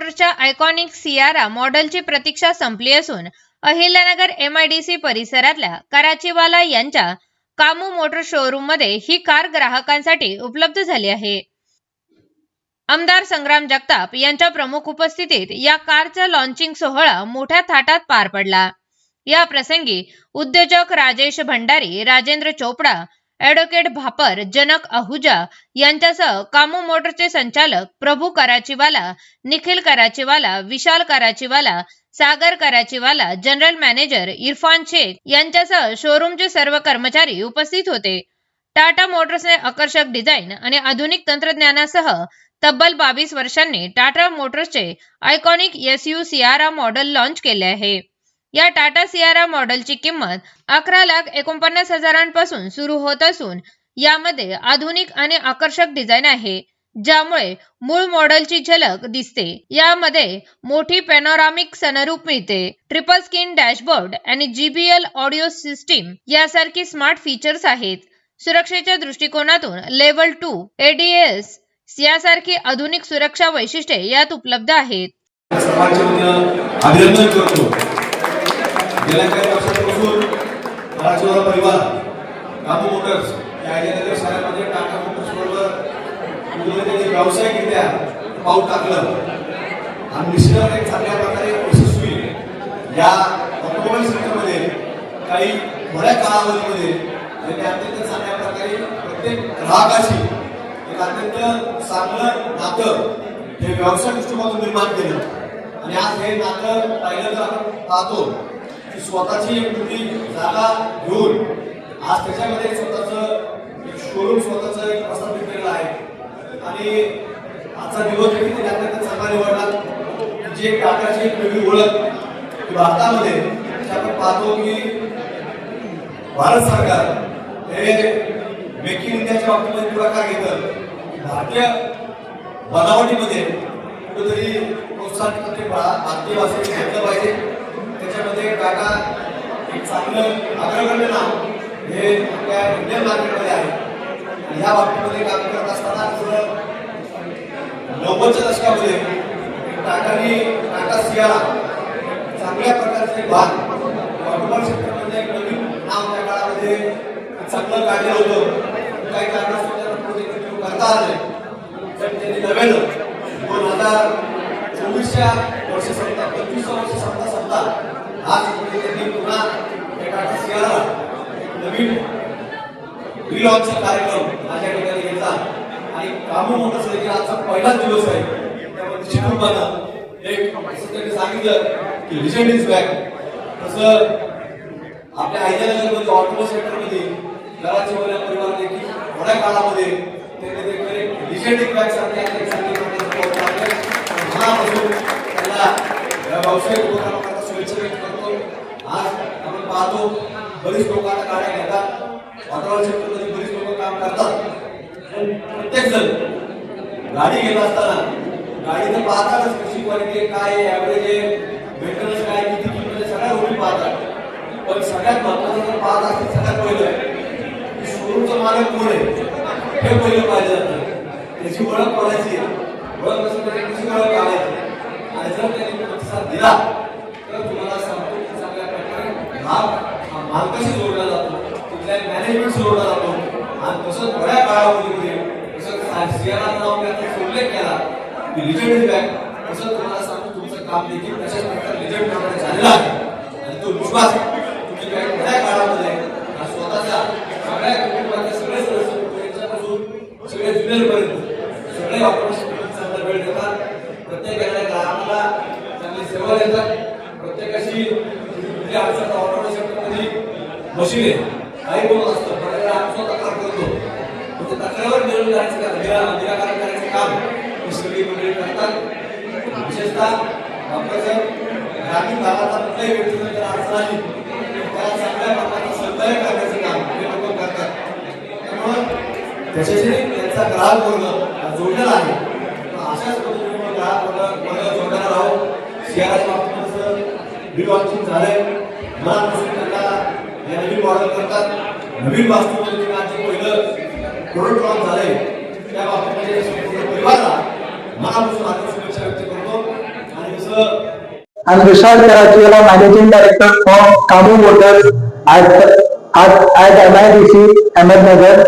मोटर्सच्या iconic Sierra मॉडेलची प्रतीक्षा संपली असून अहिल्यानगर एमआयडीसी परिसरातल्या कराचीवाला यांच्या कामू मोटर शोरूममध्ये ही कार ग्राहकांसाठी उपलब्ध झाली आहे. आमदार संग्राम जगताप यांच्या प्रमुख उपस्थितीत या कारचा लॉन्चिंग सोहळा मोठ्या थाटात पार पडला. या प्रसंगी उद्योजक राजेश भंडारी राजेंद्र चोपडा ऍडव्होकेट भापर जनक आहुजा यांच्यासह कामू मोटरचे संचालक प्रभू कराचीवाला निखिल कराचीवाला विशाल कराचीवाला सागर कराचीवाला जनरल मॅनेजर इरफान शेख यांच्यासह शोरूमचे सर्व कर्मचारी उपस्थित होते. टाटा मोटर्सने आकर्षक डिझाईन आणि आधुनिक तंत्रज्ञानासह तब्बल बावीस वर्षांनी Tata मोटर्सचे iconic S U Sierra model launch केले आहे. या टाटा सियारा मॉडेलची किंमत अकरा लाख एकोणपन्नास हजारांपासून सुरू होत असून यामध्ये आधुनिक आणि आकर्षक डिझाईन आहे ज्यामुळे मूळ मॉडेलची झलक दिसते. यामध्ये मोठी पॅनोरामिक सनरूप मिळते ट्रिपल स्किन डॅशबोर्ड आणि जीबीएल ऑडिओ सिस्टीम यासारखी स्मार्ट फीचर्स आहेत. सुरक्षेच्या दृष्टिकोनातून लेवल टू एडीएस यासारखी आधुनिक सुरक्षा वैशिष्ट्ये यात उपलब्ध आहेत. अभिनंदन करतो. गेल्या काही वर्षांपासून मराठवाडा परिवार कामू मोटर्स या अहिल्यानगर शहरामध्ये टाटा मोटर्स बरोबर कुठेतरी त्यांनी व्यावसायिकरित्या पाऊल टाकलं. आणि निश्चितपणे एक चांगल्या प्रकारे यशस्वी या ऑटोमोबाईल सेक्टरमध्ये काही थोड्या कालावधीमध्ये त्यांनी अत्यंत चांगल्या प्रकारे प्रत्येक ग्राहकाशी एक अत्यंत चांगलं नातं हे व्यवसाय दृष्टिकोनातून निर्माण केलं. आणि आज हे नातं पाहिलं तर आपण पाहतो की स्वतःची एक मोठी जागा घेऊन आज त्याच्यामध्ये स्वतःचं एक शोरूम स्वतःचं एक प्रस्थापित केलेलं आहे. आणि आजचा दिवस देखील त्यांनी चांगला निवडला. जे एक टाटाची एक वेगळी ओळख भारतामध्ये आपण पाहतो की भारत सरकार हे मेक इन इंडियाच्या बाबतीमध्ये पुढाकार घेतं? भारतीय बनावटीमध्ये कुठेतरी प्रोत्साहन ते भारतीय भाषेने घेतलं पाहिजे. त्याच्यामध्ये टाटा एक चांगलं अग्रगण्य नाव हे आपल्या इंडियन मार्केटमध्ये आहे. ह्या बाबतीमध्ये काम करत असताना नव्वदच्या दशकामध्ये टाटाने टाटा सियारा चांगल्या प्रकारचे भाग ऑटोमोबाईल क्षेत्रामध्ये एक नवीन नाव त्या काळामध्ये चांगलं काढलं होतं. काही कारणास्तव करता आलं नाही. पण त्यांनी नव्यानं दोन हजार चोवीसच्या वर्ष संपता पंचवीसच्या वर्ष संपता संपता आज कुठे त्यांनी पुन्हा त्या टाटा नवीन रिलॉन्चचा कार्यक्रम माझ्या ठिकाणी घेतला. आणि कामू मोठं देखील आजचा पहिलाच दिवस आहे. त्यामध्ये निश्चित एक त्यांनी सांगितलं की लिजंड इज बॅक तसं आपल्या अहिल्यानगरमध्ये ऑटोमोबाईल सेक्टरमध्ये घराचे वगैरे परिवार देखील थोड्या काळामध्ये त्यांनी देखील एक लिजंड इज बॅक सारखे अनेक त्यांना या व्यावसायिक उपक्रमाकरता शुभेच्छा व्यक्त आज आपण पाहतो बरीच लोक गाड्या घेतात. वातावरण क्षेत्रामध्ये बरीच लोक काम करतात. पण प्रत्येक जण गाडी घेत असताना गाडी तर पाहतातच कशी क्वालिटी काय आहे ॲव्हरेज आहे मेंटेनन्स काय किती किंमत सगळ्या गोष्टी पाहतात. पण सगळ्यात महत्वाचं जर पाहत असते सगळ्यात पहिलं की शोरूमचं मालक कोण आहे हे पहिलं पाहिलं जातं. त्याची ओळख पडायची ओळख नसेल तर कशी ओळख काढायची आणि जर त्यांनी प्रतिसाद दिला तर तुम्हाला सांगतो की चांगल्या प्रकारे भाग हा मालकाशी जोडला जातो? तिथल्या मॅनेजमेंट जोडला जातो? आणि तसं बऱ्या काळामध्ये तसं सियारा नाव त्याचा उल्लेख केला की लिजंड इज बॅक तसं तुम्हाला सांगतो तुमचं काम देखील तशाच प्रकारे लिजंड प्रमाणे झालेला आहे. आणि तो विश्वास तुम्ही काही थोड्या काळामध्ये हा स्वतःच्या सगळ्या कुटुंबाचे सगळे सदस्य यांच्यापासून सगळे जुनियरपर्यंत सगळे ऑपरेशन चांगला वेळ देतात. प्रत्येक येणाऱ्या ग्राहकाला चांगली सेवा देतात. प्रत्येकाशी अडचण ऑटोमोबाईल मशीन आहे. काही बोलत असतं बऱ्याच वेळा तक्रार करतो. पण त्या तक्रारीवर निर्णय करायचं का निराकरण करायचं काम ही सगळी मंडळी करतात. विशेषतः वापराचं ग्रामीण भागाचा कुठल्याही व्यक्तीला जर अडचण आली तर त्याला चांगल्या प्रकारचं सहकार्य करण्याचं काम हे लोक करतात. त्यामुळं त्याच्याशी त्यांचा ग्राहक वर्ग जोडलेला आहे. अशाच पद्धतीने ग्राहक वर्ग वर्ग जोडणार आहोत. शेअराच्या बाबतीत जसं रिलॉन्चिंग झालंय. मला हे नवीन मॉडेल करतात नवीन वास्तूमध्ये जे पहिलं प्रोडक्ट लॉन्च झालंय त्या बाबतीमध्ये परिवाराला मनापासून आता शुभेच्छा व्यक्त करतो आपलं I'm Vishal Karachiwala, Managing Director of Kamu Motors at, at, at MIDC, Ahmednagar,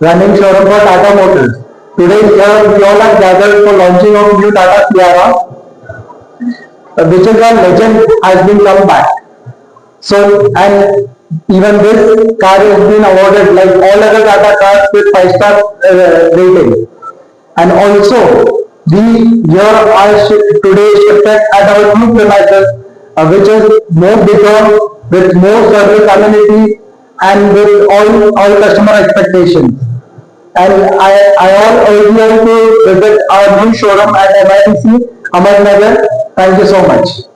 running showroom for Tata Motors. Today here we all are gathered for launching of new Tata Sierra, which is a legend has been come back. So, and even this car has been awarded like all other Tata cars with five star uh, rating. And also, we here are today shifted at our new premises, uh, which is more bigger, with more service amenity, and with all, all customer expectations. And I, I all urge you to visit our new showroom at MIDC, Ahmednagar. Thank you so much.